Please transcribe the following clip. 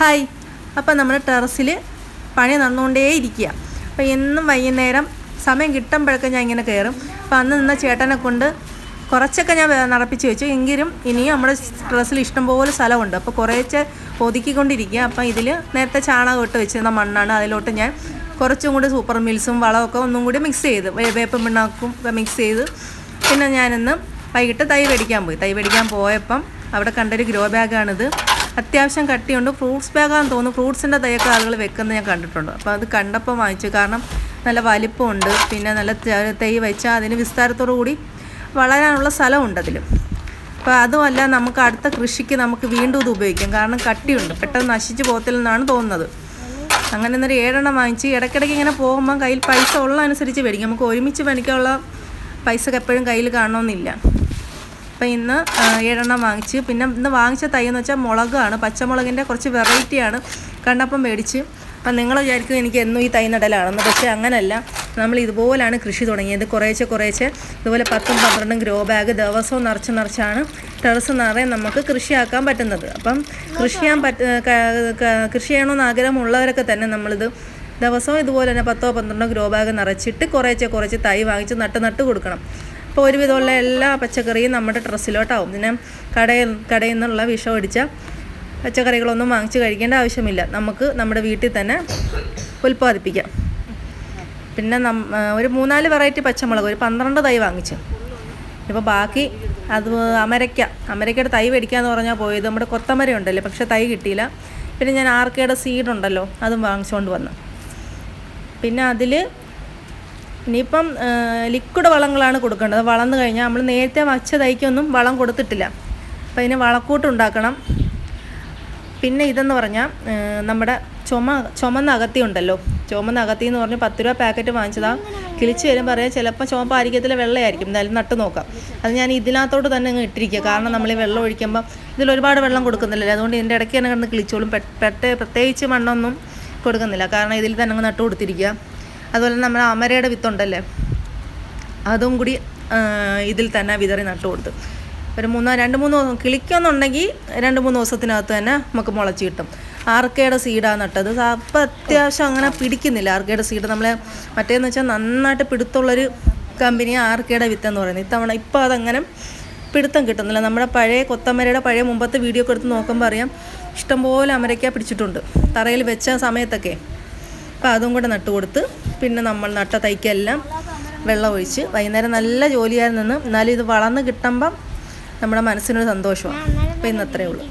Hi. അപ്പം നമ്മൾ ടെറസിൽ പണി നടന്നുകൊണ്ടേ ഇരിക്കുക അപ്പോൾ എന്നും വൈകുന്നേരം സമയം കിട്ടുമ്പോഴൊക്കെ ഞാൻ ഇങ്ങനെ കയറും അപ്പോൾ അന്ന് നിന്ന ചേട്ടനെ കൊണ്ട് കുറച്ചൊക്കെ ഞാൻ നടപ്പിച്ച് വെച്ചു. എങ്കിലും ഇനിയും നമ്മുടെ ടെറസിൽ ഇഷ്ടംപോലെ സ്ഥലമുണ്ട്. അപ്പോൾ കുറേശ്ശെ ഒതുക്കിക്കൊണ്ടിരിക്കുക അപ്പം ഇതിൽ നേരത്തെ ചാണകം ഇട്ട് വെച്ചിരുന്ന മണ്ണാണ് അതിലോട്ട് ഞാൻ കുറച്ചും കൂടി സൂപ്പർ മിൽസും വളമൊക്കെ ഒന്നും കൂടി മിക്സ് ചെയ്ത് വേപ്പും പിണ്ണാക്കും മിക്സ് ചെയ്ത് പിന്നെ ഞാനിന്ന് വൈകിട്ട് തൈ മേടിക്കാൻ പോയി. തൈ മേടിക്കാൻ പോയപ്പം അവിടെ കണ്ടൊരു ഗ്രോ ബാഗാണിത്. അത്യാവശ്യം കട്ടിയുണ്ട്. ഫ്രൂട്ട്സ് ബാഗാന്ന് തോന്നുന്നു. ഫ്രൂട്ട്സിന്റെ തൈയൊക്കെ ആളുകൾ വെക്കുന്നത് ഞാൻ കണ്ടിട്ടുണ്ട്. അപ്പോൾ അത് കണ്ടപ്പോൾ വാങ്ങിച്ചു. കാരണം നല്ല വലിപ്പമുണ്ട്. പിന്നെ നല്ല തൈ വെച്ചാൽ അതിന് വിസ്താരത്തോടു കൂടി വളരാനുള്ള സ്ഥലമുണ്ട് അതിൽ അപ്പോൾ അതുമല്ല നമുക്ക് അടുത്ത കൃഷിക്ക് നമുക്ക് വീണ്ടും ഇത് ഉപയോഗിക്കാം. കാരണം കട്ടിയുണ്ട്. പെട്ടെന്ന് നശിച്ചു പോകത്തില്ലെന്നാണ് തോന്നുന്നത്. അങ്ങനെ എന്നൊരു ഏഴെണ്ണം വാങ്ങിച്ച് ഇടയ്ക്കിടയ്ക്ക് ഇങ്ങനെ പോകുമ്പോൾ കയ്യിൽ പൈസ ഉള്ള അനുസരിച്ച് മേടിക്കും. നമുക്ക് ഒരുമിച്ച് മേടിക്കാനുള്ള പൈസ എപ്പോഴും കയ്യിൽ കാണണമെന്നില്ല. അപ്പം ഇന്ന് ഏഴെണ്ണം വാങ്ങിച്ച്. പിന്നെ ഇന്ന് വാങ്ങിച്ച തൈ എന്ന് വെച്ചാൽ മുളകാണ്. പച്ചമുളകിന്റെ കുറച്ച് വെറൈറ്റിയാണ് കണ്ടപ്പം മേടിച്ച്. അപ്പം നിങ്ങൾ വിചാരിക്കും എനിക്ക് എന്നും ഈ തൈ നടലാണെന്ന്. പക്ഷേ അങ്ങനല്ല. നമ്മൾ ഇതുപോലെയാണ് കൃഷി തുടങ്ങിയത്. കുറേശ്ശെ കുറേശ്ശെ ഇതുപോലെ പത്തും പന്ത്രണ്ടും ഗ്രോ ബാഗ് ദിവസവും നിറച്ച് നിറച്ചാണ് ടെറസ് നിറയെ നമുക്ക് കൃഷിയാക്കാൻ പറ്റുന്നത്. അപ്പം കൃഷി ചെയ്യാൻ പറ്റ കൃഷി ചെയ്യണമെന്ന് ആഗ്രഹമുള്ളവരൊക്കെ തന്നെ നമ്മളിത് ദിവസവും ഇതുപോലെ തന്നെ പത്തോ പന്ത്രണ്ടോ ഗ്രോ ബാഗ് നിറച്ചിട്ട് കുറേശ്ശെ കുറച്ച് തൈ വാങ്ങിച്ച് നട്ട് നട്ട് കൊടുക്കണം. അപ്പോൾ ഒരുവിധമുള്ള എല്ലാ പച്ചക്കറിയും നമ്മുടെ ഡ്രസ്സിലോട്ടാവും പിന്നെ കടയിൽ കടയിൽ നിന്നുള്ള വിഷം അടിച്ച പച്ചക്കറികളൊന്നും വാങ്ങിച്ച് കഴിക്കേണ്ട ആവശ്യമില്ല. നമുക്ക് നമ്മുടെ വീട്ടിൽ തന്നെ ഉൽപ്പാദിപ്പിക്കാം. പിന്നെ നം ഒരു മൂന്നാൽ വെറൈറ്റി പച്ചമുളക് ഒരു പന്ത്രണ്ട് തൈ വാങ്ങിച്ചു. ഇപ്പോൾ ബാക്കി അത് അമരയ്ക്ക. അമരയ്ക്കയുടെ തൈ മേടിക്കാന്ന് പറഞ്ഞാൽ പോയത് നമ്മുടെ കൊത്തമര ഉണ്ടല്ലോ പക്ഷെ തൈ കിട്ടിയില്ല. പിന്നെ ഞാൻ ആർക്കയുടെ സീഡ് ഉണ്ടല്ലോ അതും വാങ്ങിച്ചുകൊണ്ട് വന്നു. പിന്നെ അതിൽ ഇനിയിപ്പം ലിക്വിഡ് വളങ്ങളാണ് കൊടുക്കേണ്ടത്. വളർന്നു കഴിഞ്ഞാൽ നമ്മൾ നേരത്തെ വച്ച തൈക്കൊന്നും വളം കൊടുത്തിട്ടില്ല. അപ്പം അതിന് വളക്കൂട്ട് ഉണ്ടാക്കണം. പിന്നെ ഇതെന്ന് പറഞ്ഞാൽ നമ്മുടെ ചുമ ചുമന്ന അകത്തി ഉണ്ടല്ലോ ചുമന്ന അകത്തി എന്ന് പറഞ്ഞ് പത്ത് രൂപ പാക്കറ്റ് വാങ്ങിച്ചതാണ് കിളിച്ച് വരുമ്പോൾ പറയാം ചിലപ്പോൾ ചുമപ്പായിരിക്കത്തില്ല വെള്ളയായിരിക്കും. എന്തായാലും നട്ട് നോക്കാം. അത് ഞാൻ ഇതിനകത്തോട്ട് തന്നെ അങ്ങ് ഇട്ടിരിക്കുക. കാരണം നമ്മൾ ഈ വെള്ളം ഒഴിക്കുമ്പോൾ ഇതിൽ ഒരുപാട് വെള്ളം കൊടുക്കുന്നില്ലല്ലോ? അതുകൊണ്ട് ഇതിന്റെ ഇടയ്ക്ക് തന്നെ കിടന്ന് കിളിച്ചോളും. പെട്ടെ പ്രത്യേകിച്ച് മണ്ണൊന്നും കൊടുക്കുന്നില്ല. കാരണം ഇതിൽ തന്നെ അങ്ങ് നട്ട് കൊടുത്തിരിക്കുക. അതുപോലെ നമ്മൾ അമരയുടെ വിത്തുണ്ടല്ലേ? അതും കൂടി ഇതിൽ തന്നെ വിതറി നട്ടു കൊടുത്തു. ഒരു മൂന്നോ രണ്ട് മൂന്ന് ദിവസം കിളിക്കുന്നുണ്ടെങ്കിൽ രണ്ട് മൂന്ന് ദിവസത്തിനകത്ത് തന്നെ നമുക്ക് മുളച്ച് കിട്ടും. ആർക്കയുടെ സീഡാണ് നട്ടത്? അപ്പം അത്യാവശ്യം അങ്ങനെ പിടിക്കുന്നില്ല. ആർക്കയുടെ സീഡ് നമ്മളെ മറ്റേന്ന് വെച്ചാൽ നന്നായിട്ട് പിടുത്തുള്ളൊരു കമ്പനി ആർക്കയുടെ വിത്തെന്ന് പറയുന്നത്. ഇത്തവണ ഇപ്പോൾ അതങ്ങനെ പിടുത്തം കിട്ടുന്നില്ല. നമ്മുടെ പഴയ കൊത്തമരയുടെ പഴയ മുമ്പത്തെ വീഡിയോ ഒക്കെ എടുത്ത് നോക്കുമ്പോൾ അറിയാം ഇഷ്ടംപോലെ അമരയ്ക്ക പിടിച്ചിട്ടുണ്ട്. തറയിൽ വെച്ച സമയത്തൊക്കെ. അപ്പോൾ അതും കൂടെ നട്ട് കൊടുത്ത് പിന്നെ നമ്മൾ നട്ട തൈക്കെല്ലാം വെള്ളം ഒഴിച്ച് വൈകുന്നേരം നല്ല ജോലിയായിരുന്നു എന്നാലും ഇത് വളർന്ന് കിട്ടുമ്പം നമ്മുടെ മനസ്സിനൊരു സന്തോഷമാണ്. അപ്പോൾ ഇന്ന് അത്രയേ ഉള്ളൂ.